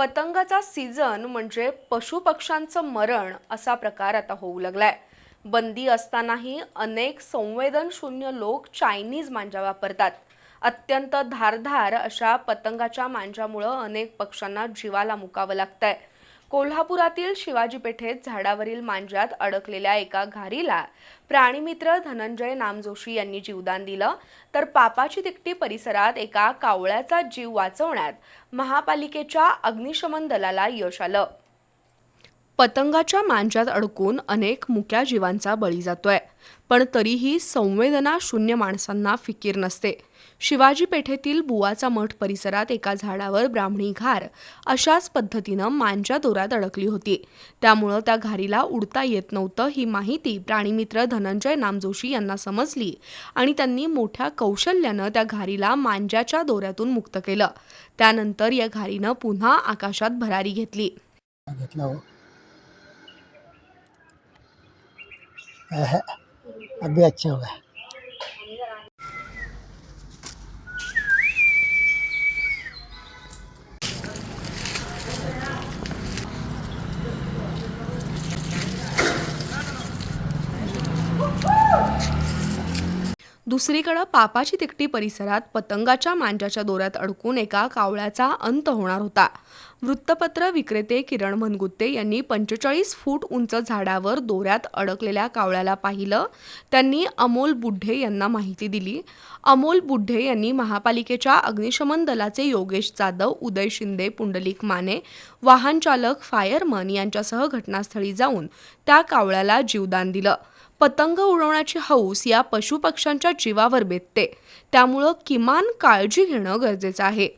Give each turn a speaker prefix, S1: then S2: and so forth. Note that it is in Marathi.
S1: पतंगाचा सीझन म्हणजे पशुपक्ष्यांचं मरण असा प्रकार आता होऊ लागलाय. बंदी असतानाही अनेक संवेदनशून्य लोक चायनीज मांजा वापरतात. अत्यंत धारधार अशा पतंगाच्या मांजामुळं अनेक पक्ष्यांना जीवाला मुकावं लागतंय. कोल्हापुरातील शिवाजी पेठेत झाडावरील मांज्यात अडकलेल्या एका घारीला प्राणीमित्र धनंजय नामजोशी यांनी जीवदान दिलं. तर पापाची तिकटी परिसरात एका कावळ्याचा जीव वाचवण्यात महापालिकेच्या अग्निशमन दलाला यश आलं. पतंगाच्या मांजात अडकून अनेक मुक्या जीवांचा बळी जातोय. पण तरीही संवेदना शून्य माणसांना फिकीर नसते. शिवाजी पेठेतील बुवाचा मठ परिसरात एका झाडावर ब्राह्मणी घार अशाच पद्धतीनं मांजा दोरात अडकली होती. त्यामुळं त्या घारीला उडता येत नव्हतं ही माहिती प्राणीमित्र धनंजय नामजोशी यांना समजली आणि त्यांनी मोठ्या कौशल्यानं त्या घारीला मांजाच्या दोऱ्यातून मुक्त केलं. त्यानंतर या घारीनं पुन्हा आकाशात भरारी घेतली.
S2: हो अह, अभी अच्छा हुआ
S1: दुसरीकडं पापाची तिकटी परिसरात पतंगाच्या मांजाच्या दोऱ्यात अडकून एका कावळ्याचा अंत होणार होता. वृत्तपत्र विक्रेते किरण मनगुत्ते यांनी पंचेचाळीस फूट उंच झाडावर दोऱ्यात अडकलेल्या कावळ्याला पाहिलं. त्यांनी अमोल बुड्ढे यांना माहिती दिली. अमोल बुड्ढे यांनी महापालिकेच्या अग्निशमन दलाचे योगेश जाधव उदय शिंदे पुंडलिक माने वाहन चालक फायरमन यांच्यासह घटनास्थळी जाऊन त्या कावळ्याला जीवदान दिलं. पतंग उडवण्याची हौस या पशुपक्ष्यांच्या जीवावर बेतते. त्यामुळं किमान काळजी घेणं गरजेचं आहे.